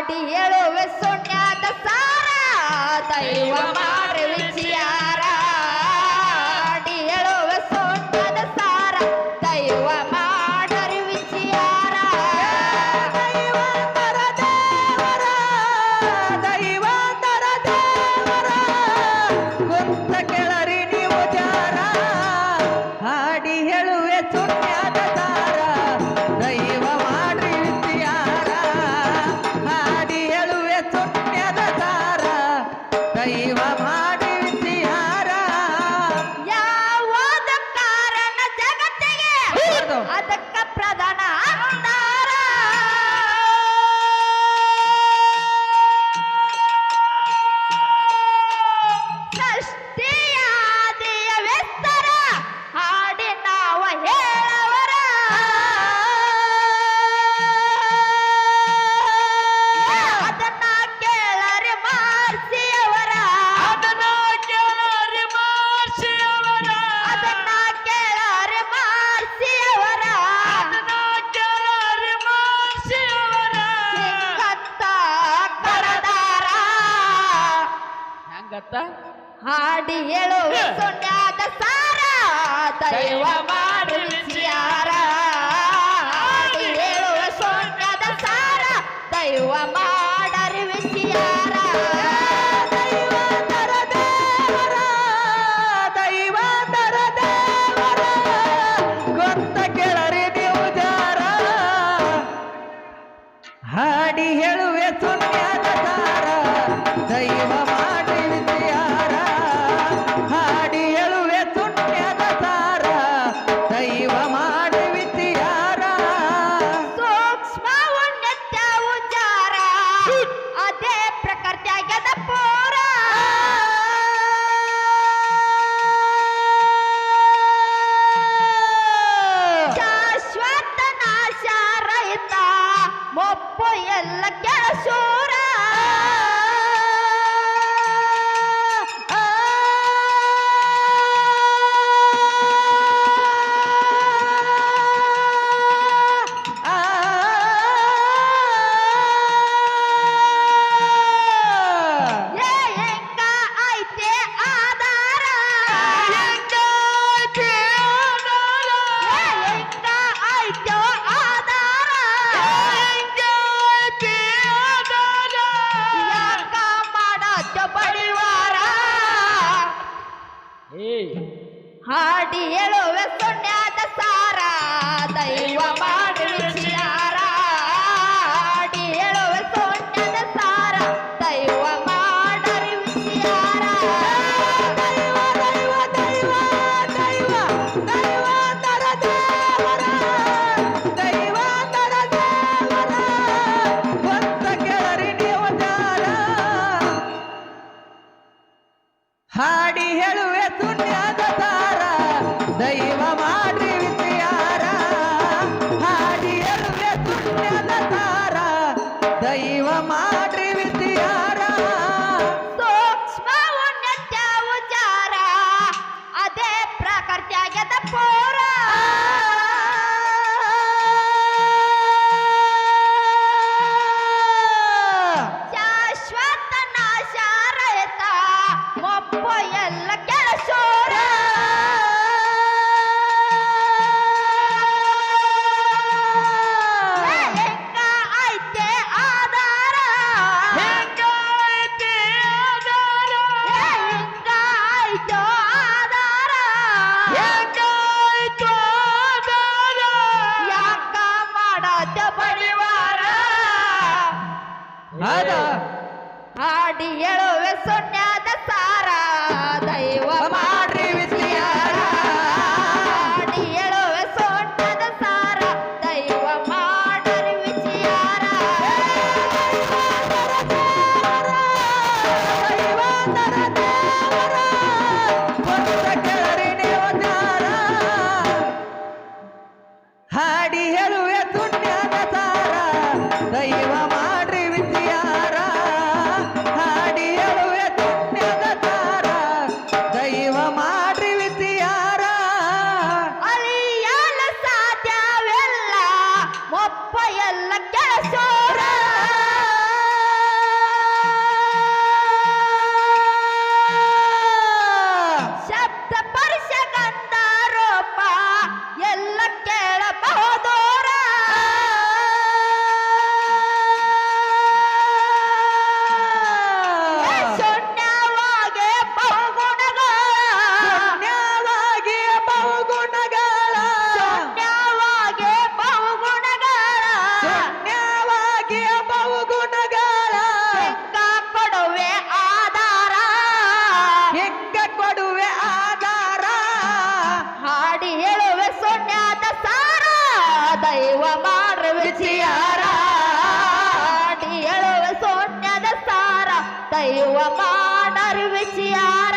ಮಾಡಿ ಹೇಳುವೆ ಸುಣ್ಯಾದ ಸಾರ ದೈವ ಮಾಡಿ ಆಗತ್ತ ಹಾಡಿ ಹೇಳು ಸೊಂಡ್ಯಾದ ಸಾರ ದೈವ ಮಾಡಿ ರುಚಿಯಾರ ಹಾಡಿ ಹೇಳು ಸೊಂಡ್ಯಾದ ಸಾರ ದೈವ ಮಾಡರಿ ಹಾಡಿ ಹೇಳು ಹಾಡಿ ಹೇಳುವೆ ಸೊನ್ಯಾದ ಸಾರ ದೈವ ಮಾ காற்று வித்தியா ಆಡಿ ಹೇಳುವೆ ಸೊನ್ನೆ ದೈವಮಾರ ವಿಜಯಾರ ಹೇಳುವ ಸೋನ್ಯದ ಸಾರ ದೈವಮಾನರು ವಿಜಯಾರ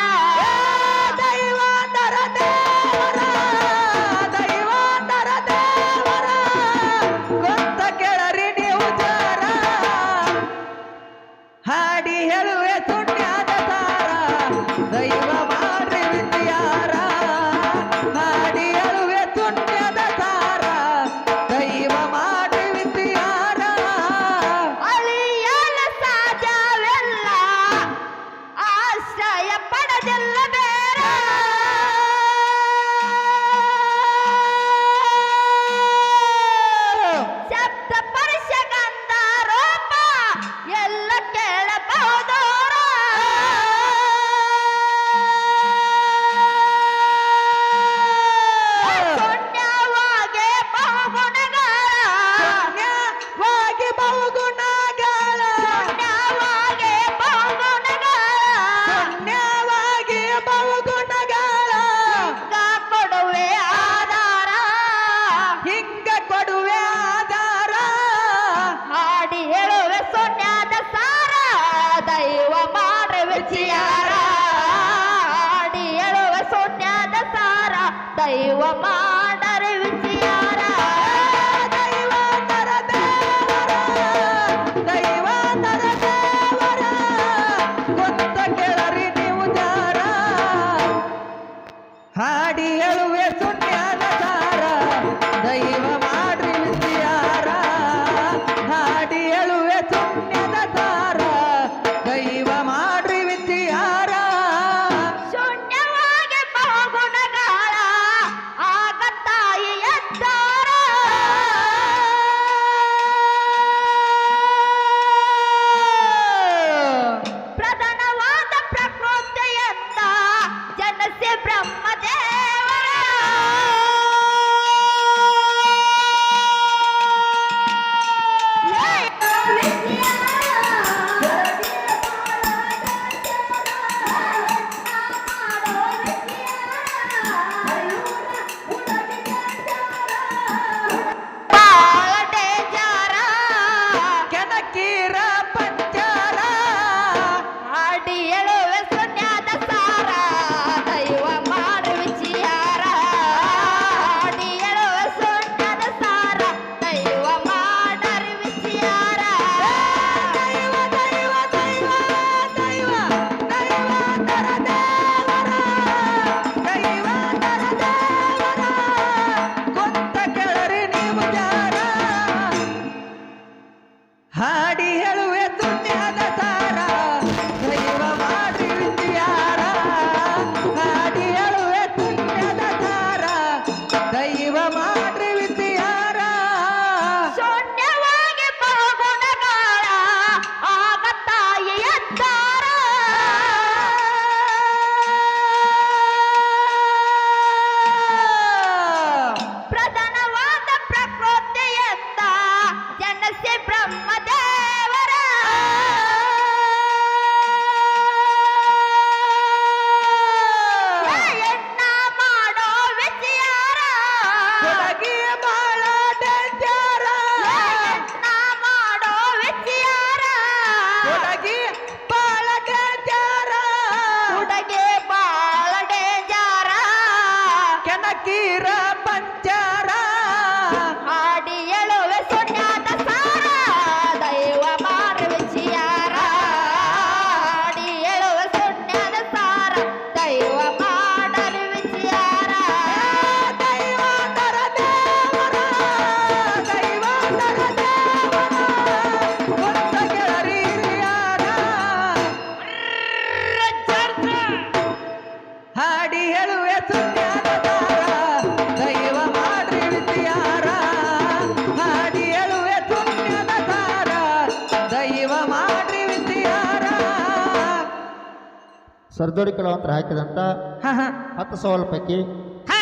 ಸರ್ದೋಡಿ ಕಲಾವಂತರ ಹಾಕಿದಂಥ ಹಾಕಿದಂತ ಹತ್ತು ಸವಾಲು ಪೈಕಿ ಹಾ.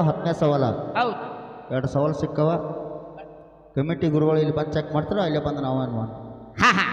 ಹತ್ತನೇ ಸವಾಲ. ಹೌದು. ಎರಡು ಸವಾಲು ಸಿಕ್ಕವ. ಕಮಿಟಿ ಗುರುಗಳು ಇಲ್ಲಿ ಬಂದು ಚೆಕ್ ಮಾಡ್ತಾರೆ ಅಲ್ಲೇ ಬಂದು ನಾವು ಏನು ಹಾ ಹಾ.